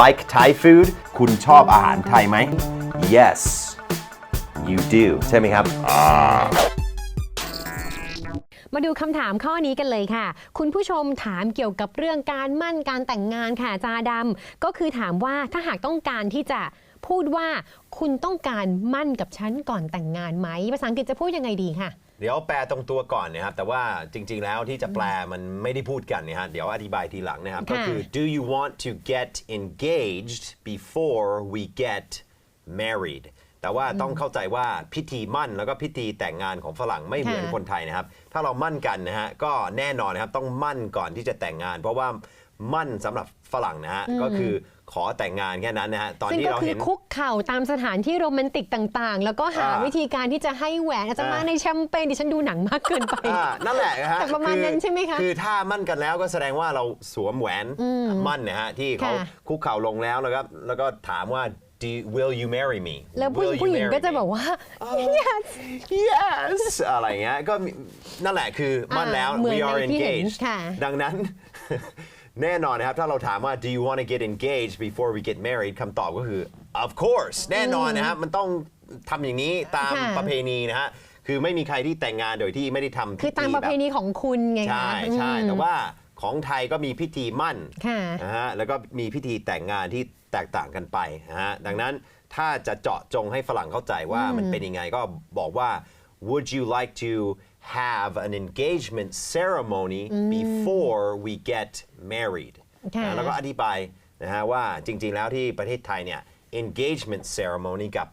like Thai food คุณชอบอาหารไทยไหม Yes you do ใช่ไหมครับ มาดูคำถามข้อนี้กันเลยค่ะ คุณผู้ชมถามเกี่ยวกับเรื่องการมั่นการแต่งงานค่ะจาดำก็คือถามว่าถ้าหากต้องการที่จะพูดว่าคุณต้องการมั่นกับฉันก่อนแต่งงานไหม ภาษาอังกฤษจะพูดยังไงดีค่ะ เดี๋ยวแปลตรงตัวก่อนนะครับแต่ว่าจริง ๆ แล้วที่จะแปลมันไม่ได้พูดกันนะฮะเดี๋ยวอธิบายทีหลังนะครับค่ะก็คือ do you want to get engaged before we get married แต่ว่าต้องเข้าใจว่าพิธีมั่นแล้วก็พิธีแต่งงานของฝรั่งไม่เหมือนค่ะคนไทยนะครับ ถ้าเรามั่นกันนะฮะก็แน่นอนนะครับต้องมั่นก่อนที่จะแต่งงาน เพราะว่า มั่นสำหรับฝรั่งนะฮะ ก็คือขอแต่งงานแค่นั้นนะฮะ ตอนซึ่งที่ก็เราคือเห็น คุกเข่าตามสถานที่โรแมนติกต่างๆ แล้วก็หาอ่าวิธีการที่จะให้แหวนอาจจะมาอ่าในแชมเปญดิฉันดูหนังมากเกินไป อ่านั่นแหละนะฮะแต่ประมาณอนั้นใช่ไหมคะคือถ้ามั่นกันแล้วก็แสดงว่าเราสวมแหวนมั่นนะฮะ ที่เขาค่ะ คุกเข่าลงแล้วแล้วก็แล้วก็ถามว่า Do you- will you marry me แล้วผู้ Will you ผู้หญิง marry ก็จะ me? บอกว่า yes yes อะไรเงี้ยก็มีนั่นแหละคือมั่นแล้ว อ่าเหมือน we are ในที่เห็น engaged ค่ะ ดังนั้น แน่นอนนะครับ ถ้าเราถามว่า do you want to get engaged before we get married คำตอบก็คือ of course แน่นอนนะครับ มันต้องทำอย่างนี้ตามค่ะ ประเพณีนะฮะ คือไม่มีใครที่แต่งงานโดยที่ไม่ได้ทำพิธีคือตามประเพแบบณีของคุณไงคะใช่ใช่อืมแต่ว่าของไทยก็มีพิธีมั่น ค่ะ นะฮะแล้วก็มีพิธีแต่งงานที่แตกต่างกันไปนะฮะดังนั้นถ้าจะเจาะจงให้ฝรั่งเข้าใจว่ามันเป็นยังไงก็บอกว่า would you like to have an engagement ceremony before we get married ค่ะนะแล้วก็อธิบายนะฮะว่าจริง ๆ แล้วที่ประเทศไทยเนี่ย engagement ceremony กับ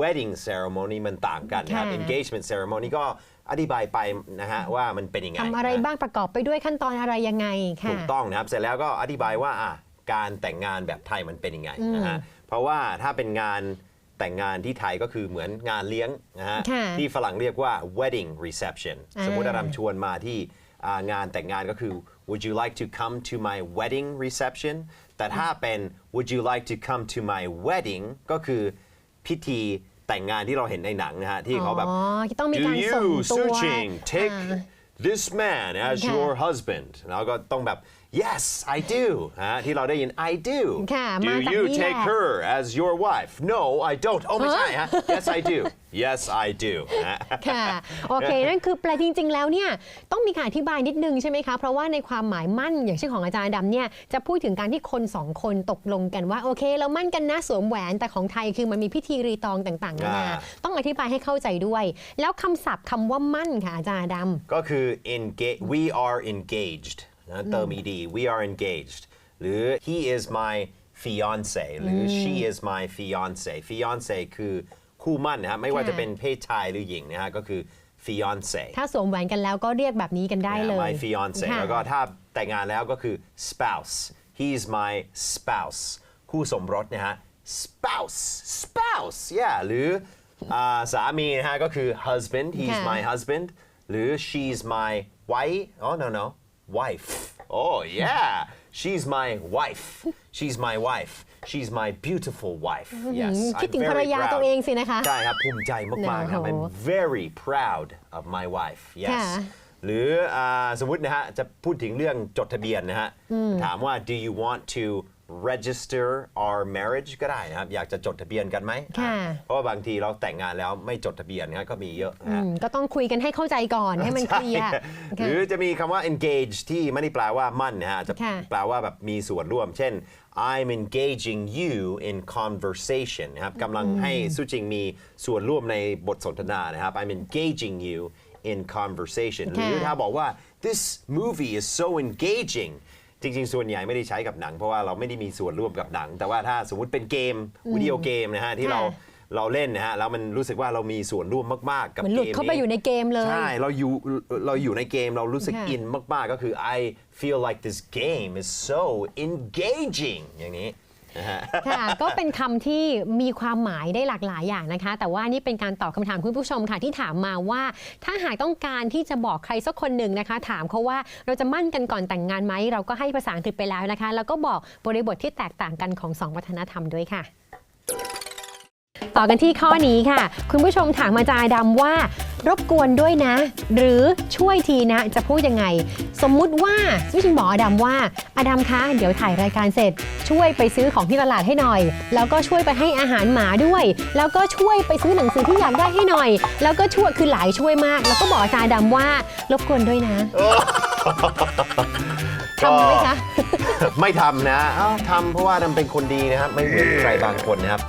wedding ceremony มันต่างกันนะครับ ค่ะ engagement ceremony ก็อธิบายไปนะฮะว่ามันเป็นยังไง ทำอะไรนะบ้างประกอบไปด้วยขั้นตอนอะไรยังไงค่ะ ถูกต้องนะครับ เสร็จแล้วก็อธิบายว่าอะการแต่งงานแบบไทยมันเป็นยังไงนะฮะ เพราะว่าถ้าเป็นงาน แต่งงานที่ไทยก็คือเหมือนงานเลี้ยงนะฮะค่ะที่ฝรั่งเรียกว่า wedding reception อ่าสมมุติอารามชวนมาที่อ่างานแต่งงานก็คือ would you like to come to my wedding reception แต่ถ้าเป็น would you like to come to my wedding ก็คือพิธีแต่งงานที่เราเห็นในหนังนะฮะที่เขาแบบอ๋อที่ต้องมี Do การ you ส่งตัว Suching take อ่า this man as ค่ะ your husband แล้วก็ต้องแบบ yes I do ฮะที่เราได้ยิน I do ค่ะ do มาจาก you นี่แหละ take her as your wife no I don't โอ้ไม่ใช่ฮะ yes I do yes I do ฮะ ค่ะ โอเค นั่นคือแปลจริง ๆ แล้วเนี่ยต้องมีการอธิบายนิดนึงใช่ไหมคะ เพราะว่าในความหมายมั่นอย่างเช่นของอาจารย์ดำเนี่ยจะพูดถึงการที่คนสองคนตกลงกันว่า โอเค เรามั่นกันนะสวมแหวนแต่ของไทยคือมันมีพิธีรีตองต่างๆนานาอ่า ต้องอธิบายให้เข้าใจด้วย แล้วคำศัพท์คำว่ามั่นค่ะอาจารย์ดำ ก็คือ engage we are engaged นะเติม ed we are engaged หรือ he is my fiance หรือ she is my fiance fiance คือคู่มั่นนะครับไม่ว่าค่ะจะเป็นเพศชายหรือหญิงนะฮะก็คือ fiance ถ้าสวมแหวนกันแล้วก็เรียกแบบนี้กันได้เลย my fiance ค่ะแล้วก็ถ้าแต่งงานแล้วก็คือ spouse he's my spouse คู่สมรสนะฮะ spouse spouse yeah หรืออ่าสามีนะฮะก็คือ husband he's ค่ะ my husband หรือ she's my wife oh no no wife oh yeah she's my wife she's my wife she's my beautiful wife yes คิด I'm ถึงภรร very ยา proud ตัวเองสินะคะ ใช่ครับภูมิใจมากๆครับ โอ้ I'm โห very proud of my wife yes ค่ะ หรืออาสมมตินะฮะ จะพูดถึงเรื่องจดทะเบียนนะฮะ ถามว่า do you want to register our marriage ก็ได้นะครับ อยากจะจดทะเบียนกันไหมค่ะอ่าเพราะว่าบางทีเราแต่งงานแล้วไม่จดทะเบียนนะก็มีเยอะนะอืฮะ มก็ต้องคุยกันให้เข้าใจก่อนให้มันเคลียร์หค่ะรือจะมีคำว่า engage ที่ไม่ได้แปลว่ามั่นนะฮะจะค่ะ แปลว่าแบบมีส่วนร่วม เช่น I'm engaging you in conversation นะครับกำลังให้สุจิงมีส่วนร่วมในบทสนทนานะครับ I'm engaging you in conversation หค่ะ รือถ้าบอกว่า this movie is so engaging จริง ๆ ส่วนใหญ่ไม่ได้ใช้กับหนัง เพราะว่าเราไม่ได้มีส่วนร่วมกับหนัง แต่ว่าถ้าสมมุติเป็นเกมวิดีโอเกมนะฮะที่เราค่ะเราเล่นนะฮะแล้วมันรู้สึกว่าเรามีส่วนร่วมมาก ๆ กับเหมือนเกหลุดมเข้าไปอยู่ในเกมเลย ใช่เราอยู่เราอยู่ในเกมเรารู้สึกค่ะ อินมาก ๆ ก็คือ I feel like this game is so engaging อย่างนี้ นะฮะ ค่ะก็เป็นคำที่มีความหมายได้หลากหลายอย่างนะคะ แต่ว่านี่เป็นการตอบคำถามคุณผู้ชมค่ะที่ถามมาว่า ถ้าหากต้องการที่จะบอกใครสักคนหนึ่งนะคะ ถามเขาว่าเราจะมั่นกันก่อนแต่งงานไหม เราก็ให้ภาษาอังกฤษไปแล้วนะคะ แล้วก็บอกบริบทที่แตกต่างกันของสองวัฒนธรรมด้วยค่ะ ต่อกันที่ข้อนี้ค่ะ คุณผู้ชมถามอาจายดำว่า รบกวนด้วยนะ หรือช่วยทีนะจะพูดยังไง สมมุติว่าวิชิงบอกอดัมว่าอดัมคะเดี๋ยวถ่ายรายการเสร็จ ช่วยไปซื้อของที่ตลาดให้หน่อย แล้วก็ช่วยไปให้อาหารหมาด้วย แล้วก็ช่วยไปซื้อหนังสือที่อยากได้ให้หน่อย แล้วก็ช่วยคือหลายช่วยมาก แล้วก็บอกอาจารย์อดัมว่ารบกวนด้วยนะทำไหมคะ ไม่ทำนะเอ้าทำเพราะว่าดำเป็นคนดีนะครับ ไม่เหมือนใครบางคนนะครับ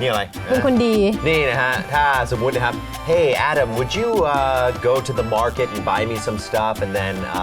นี่อะไร เป็นคนดี นี่นะฮะ ถ้าสมมุตินะครับ Hey Adam would you uh, go to the market and buy me some stuff and then uh,